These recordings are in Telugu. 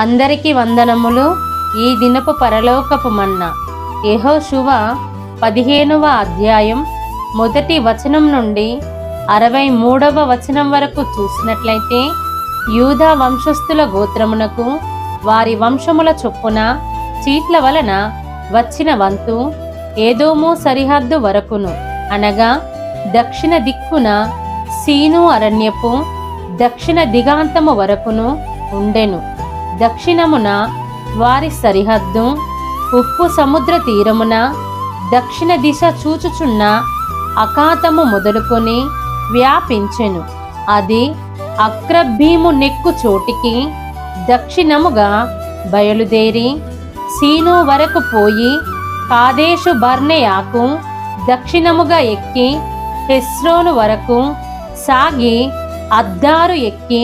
అందరికి వందనములు. ఈ దినపు పరలోకపు మన్న. యహోశువ పదిహేనవ అధ్యాయం మొదటి వచనం నుండి అరవై మూడవ వచనం వరకు చూసినట్లయితే యూదా వంశస్థుల గోత్రమునకు వారి వంశముల చొప్పున చీట్ల వలన వచ్చిన వంతు ఏదోమో సరిహద్దు వరకును. అనగా దక్షిణ దిక్కున సీను అరణ్యపు దక్షిణ దిగాంతము వరకును ఉండెను. దక్షిణమున వారి సరిహద్దు ఉప్పు సముద్ర తీరమున దక్షిణ దిశ చూచుచున్న అకాతము మొదలుకొని వ్యాపించెను. అది అక్రభీము నెక్కు చోటికి దక్షిణముగా బయలుదేరి సీను వరకు పోయి కాదేశు బర్నెయాకు దక్షిణముగా ఎక్కి హెస్రోను వరకు సాగి అద్దారు ఎక్కి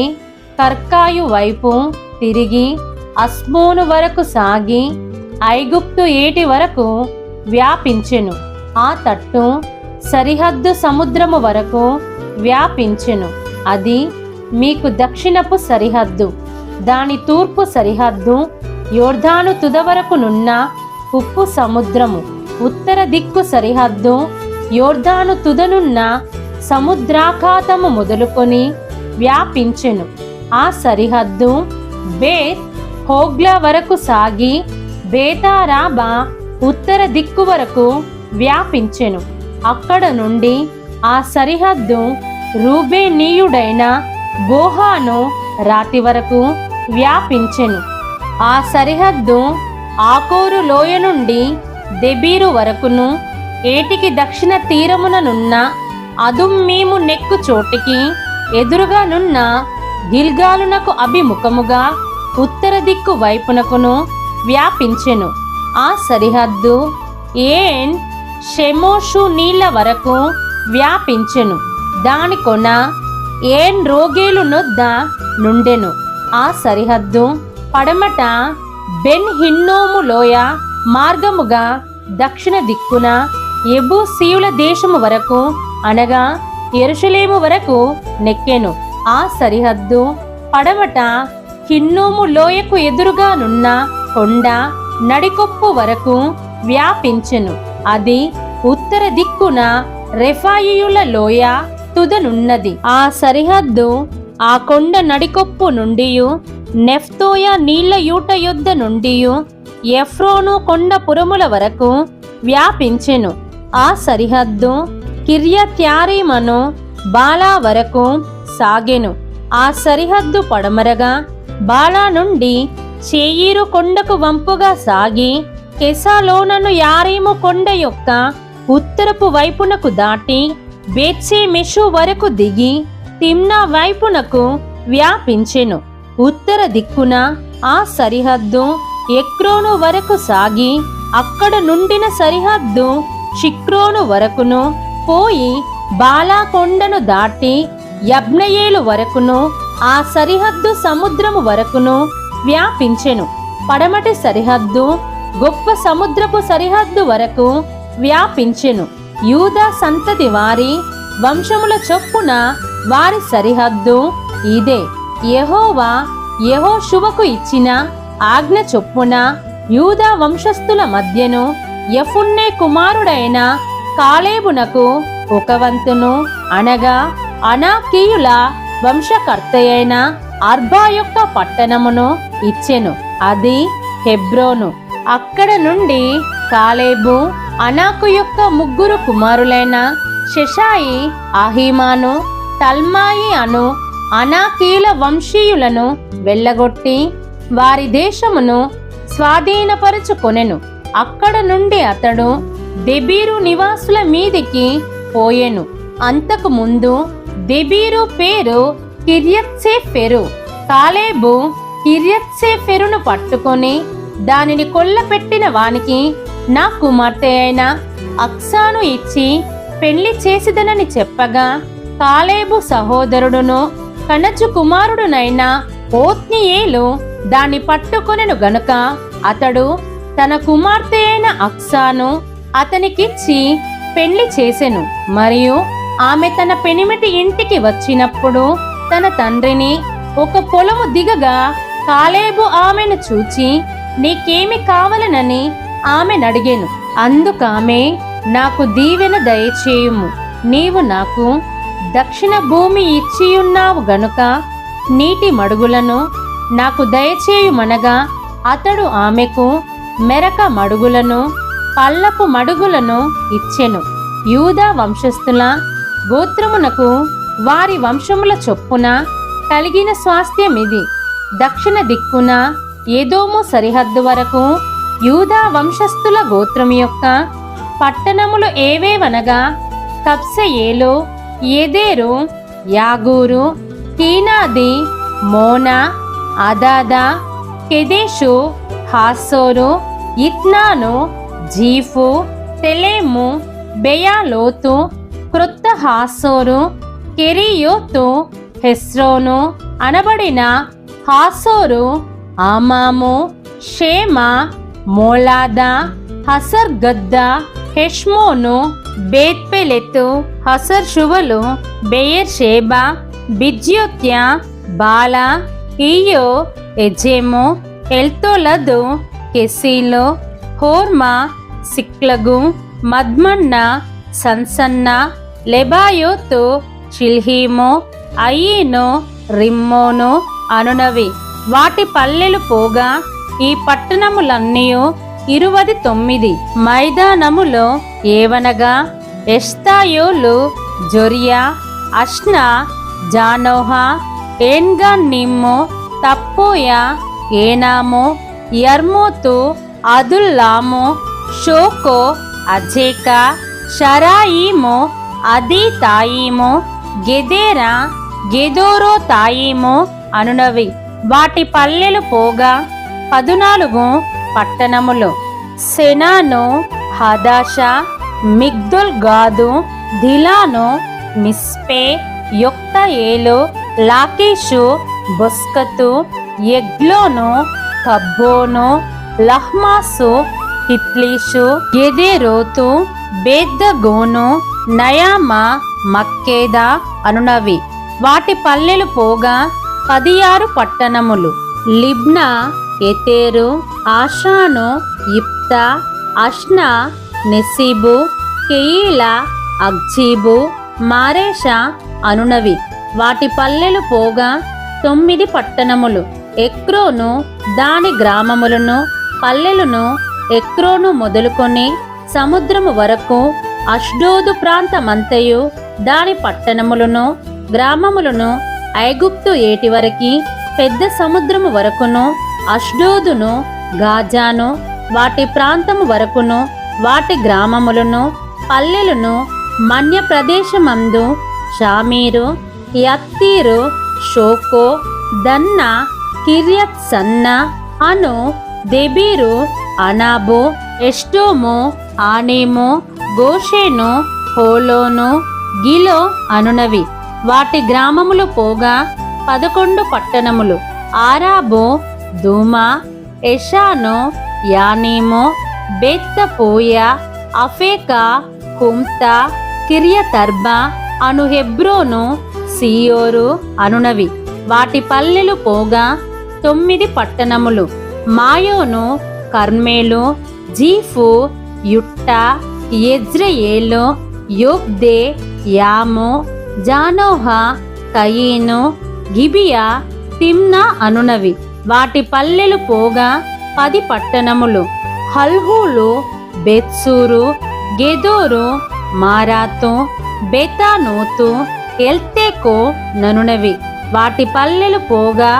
కర్కాయు వైపు తిరిగి అస్మోను వరకు సాగి ఐగుప్తు ఏటి వరకు వ్యాపించెను. ఆ తట్టు సరిహద్దు సముద్రము వరకు వ్యాపించెను. అది మీకు దక్షిణపు సరిహద్దు దాని తూర్పు సరిహద్దు యోర్ధాను తుద వరకునున్న ఉప్పు సముద్రము ఉత్తర దిక్కు సరిహద్దు యోర్ధాను తుదనున్న సముద్రాఖాతము మొదలుకొని వ్యాపించెను. ఆ సరిహద్దు బేత్ హోగ్లా వరకు సాగి బేతారాబా ఉత్తర దిక్కు వరకు వ్యాపించెను. అక్కడ నుండి ఆ సరిహద్దు రూబేనీయుడైన బోహాను రాతి వరకు వ్యాపించెను. ఆ సరిహద్దు ఆకోరు లోయ నుండి దెబీరు వరకును ఏటికి దక్షిణ తీరముననున్న అదుమ్మీము నెక్కు చోటికి ఎదురుగానున్న గిల్గాలునకు అభిముఖముగా ఉత్తర దిక్కు వైపునకును వ్యాపించెను. ఆ సరిహద్దు ఏన్ షెమోషు నీళ్ళ వరకు వ్యాపించెను. దాని కొన ఏన్ రోగేలు నొద్ద నుండెను. ఆ సరిహద్దు పడమట బెన్ హిన్నోము లోయ మార్గముగా దక్షిణ దిక్కున ఎబూసీయుల దేశము వరకు అనగా ఎరుషలేము వరకు నెక్కెను. ఆ సరిహద్దు పడమట హిన్నోము లోయకు ఎదురుగానున్న కొండ నడికొప్పు వరకు వ్యాపించెను. అది ఉత్తర దిక్కున రెఫాయియుల లోయ తుదనున్నది. ఆ సరిహద్దు ఆ కొండ నడికొప్పు నుండియు నెఫ్తోయ నీళ్ళ యూట యుద్ధ నుండియు ఎఫ్రోను కొండ పురముల వరకు వ్యాపించెను. ఆ సరిహద్దు కిర్యత్యారీమను బాలా వరకు సాగెను. ఆ సరిహద్దు పడమరగా బాలా నుండి చేయిరు కొండకు వంపుగా సాగి కెసాలోనను యారేమో కొండ యొక్క ఉత్తరపు వైపునకు దాటి బేచ్చే మెషు వరకు దిగి తిమ్నా వైపునకు వ్యాపించెను. ఉత్తర దిక్కున ఆ సరిహద్దు ఎక్రోను వరకు సాగి అక్కడ నుండిన సరిహద్దు షిక్రోను వరకును పోయి బాలా కొండను దాటి యబ్నయేలు వరకును ఆ సరిహద్దు సముద్రము వరకును వ్యాపించెను. పడమటి సరిహద్దు గొప్ప సముద్రపు సరిహద్దు వరకు వ్యాపించెను. యూదా సంతతి వారి వంశముల చొప్పున వారి సరిహద్దు ఇదే. యహోవా యహోశువకు ఇచ్చిన ఆజ్ఞ చొప్పున యూదా వంశస్థుల మధ్యను యఫున్నే కుమారుడైన కాలేబునకు ఒక వంతును అనగా అనాకీయుల వంశకర్తయైన అర్బా యొక్క పట్టణమును ఇచ్చెను. అది హెబ్రోను. అక్కడ నుండి కాలేబు అనాకు యొక్క ముగ్గురు కుమారులైన షెషాయి అహీమాను తల్మాయి అను అనాకీల వంశీయులను వెళ్ళగొట్టి వారి దేశమును స్వాధీనపరుచుకొనెను. అక్కడ నుండి అతడు దెబీరు నివాసుల మీదికి పోయెను. అంతకు ముందు దెబీరు పేరు కిర్యత్సేఫెరు కాలేబు కిర్యత్సేఫెరును పట్టుకొని దానిని కొల్లపెట్టిన వానికి నా కుమార్తె అయిన అక్సాను ఇచ్చి పెళ్ళి చేసిదనని చెప్పగా కాలేబు సహోదరుడును కనచు కుమారుడునైన ఓత్నియేలు దాన్ని పట్టుకొనెను గనుక అతడు తన కుమార్తె అయిన అక్సాను అతనికిచ్చి పెళ్ళి చేసెను. మరియు ఆమె తన పెనిమిటి ఇంటికి వచ్చినప్పుడు తన తండ్రిని ఒక పొలము దిగగా కాలేబు ఆమెను చూచి నీకేమి కావలనని? ఆమెనడిగెను అందుకామె నాకు దీవెన దయచేయుము. నీవు నాకు దక్షిణ భూమి ఇచ్చియున్నావు గనుక నీటి మడుగులను నాకు దయచేయుమనగా అతడు ఆమెకు మెరక మడుగులను పల్లపు మడుగులను ఇచ్చెను. యూదా వంశస్థుల గోత్రమునకు వారి వంశముల చొప్పున కలిగిన స్వాస్థ్యమిది. దక్షిణ దిక్కున ఏదోము సరిహద్దు వరకు యూదా వంశస్థుల గోత్రం యొక్క పట్టణములు ఏవేవనగా కప్సయేలు ఎదేరు యాగూరు కీనాది మోనా అదాదా కెదేషు హాసోరు ఇత్నాను జీఫు తెలేము బెయాలోతు క్రొత్త హాసోరు కెరియోతు హెస్రోను అనబడిన హాసోరు ఆమాము షేమ మోలాదా హసర్గద్ద హెష్మోను బేత్పెలెతు హసర్ షువలు బెయర్ షేబా బిజ్యోత్య బాల ఇయో ఎజెము ఎల్తోలదు కెసీలో హోర్మా సిక్లగు మద్మన్న సన్సన్న లెబాయోతు చిల్హీము అయీను రిమ్మోను అనునవి. వాటి పల్లెలు పోగా ఈ పట్టణములన్నీ ఇరువది తొమ్మిది. మైదానములో ఏవనగా ఎస్తాయోలు జొరియా అష్నా జానోహా ఏన్గా నిమ్ము తప్పోయ ఏనాము యర్మోతు అదుల్లాము షోకో అజేక షరాయిము అదీ తాయిము గెదేరా గెదోరో తాయిము అనునవి. వాటి పల్లెలు పోగా పదునాలుగు పట్టణములు. సెనాను హదాష మిగ్దుల్ గాదు దిలాను మిస్పే యొక్తయేలు లాకీషు బొస్కతు ఎగ్లోను కబ్బోను లహ్మాసు హిట్లీషు ఎదేరోతు బేద్దగోను నయామా మక్కేదా అనునవి. వాటి పల్లెలు పోగా పదియారు పట్టణములు. లిబ్నా ఎతేరు ఆషాను ఇప్తా అష్నా నెసీబు కెయిలా అగ్జీబు మారేష అనునవి. వాటి పల్లెలు పోగా తొమ్మిది పట్టణములు. ఎక్రోను దాని గ్రామములను పల్లెలను ఎక్రోను మొదలుకొని సముద్రము వరకు అష్డోదు ప్రాంతమంతయు దాని పట్టణములను గ్రామములను ఐగుప్తు ఏటి వరకి పెద్ద సముద్రము వరకును అష్డోదును గాజాను వాటి ప్రాంతము వరకును వాటి గ్రామములను పల్లెలను మన్య ప్రదేశమందు షామీరు యత్తీరు షోకో దన్న కిర్యత్ సన్న అను దెబీరు అనాబు ఎస్టోము ఆనేము గోషేను హోలోను గిలో అనునవి. వాటి గ్రామములు పోగా పదకొండు పట్టణములు. ఆరాబో దూమా ఎషాను యానీము బెత్తపోయ అఫేకా హుమ్తా కిరియతర్బా అను హెబ్రోను సియోరు అనునవి. వాటి పల్లెలు పోగా తొమ్మిది పట్టణములు. మాయోను కర్మేలు జీఫు యుట్ట ఎజ్రయేలు యొగ్దే యాము జానోహ కయీను గిబియా తిమ్నా అనునవి వాటి పల్లెలు పోగా పది పట్టణములు హల్హూలు బెత్సూరు గెదోరు మారాతు బెతానోతు ఎల్తేకో ననునవి వాటి పల్లెలు పోగా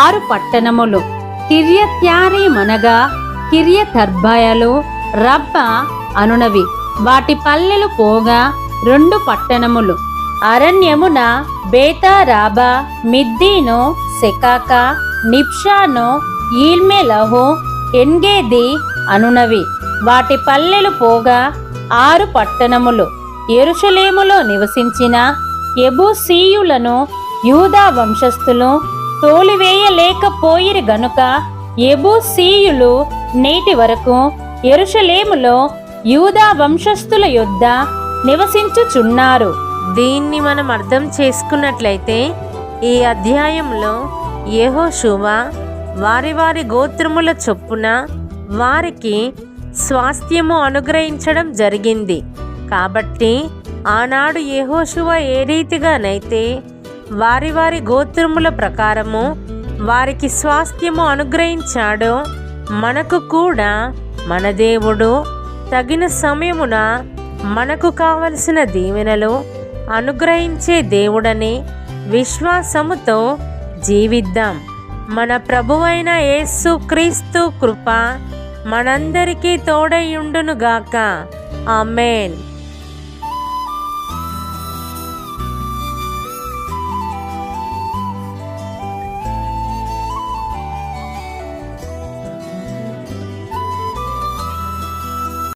ఆరు పట్టణములు కిర్యత్యారి మనగా కిర్యతర్భయలు రబ్బ అనునవి. వాటి పల్లెలు పోగా రెండు పట్టణములు. అరణ్యమున బేతారాబా మిద్దీను సెకాక నిప్షాను ఈల్మెలహు ఎన్గేది అనునవి. వాటి పల్లెలు పోగా ఆరు పట్టణములు. ఎరుషలేములో నివసించిన ఎబూసీయులను యూదా వంశస్థులు తోలివేయలేకపోయిరు గనుక ఎబూసీయులు నేటి వరకు ఎరుషలేములో యూదా వంశస్థుల యొద్ద నివసించుచున్నారు. దీన్ని మనం అర్థం చేసుకున్నట్లయితే ఈ అధ్యాయంలో యెహోషువ వారి వారి గోత్రముల చొప్పున వారికి స్వాస్థ్యము అనుగ్రహించడం జరిగింది. కాబట్టి ఆనాడు యెహోషువ ఏ రీతిగానైతే వారి వారి గోత్రముల ప్రకారము వారికి స్వాస్థ్యము అనుగ్రహించాడో మనకు కూడా మన దేవుడు తగిన సమయమున మనకు కావలసిన దీవెనలు అనుగ్రహించే దేవుడని విశ్వాసముతో జీవిద్దాం. మన ప్రభువైన యేసు క్రీస్తు కృప మనందరికీ తోడయుండునుగాక ఆమెన్.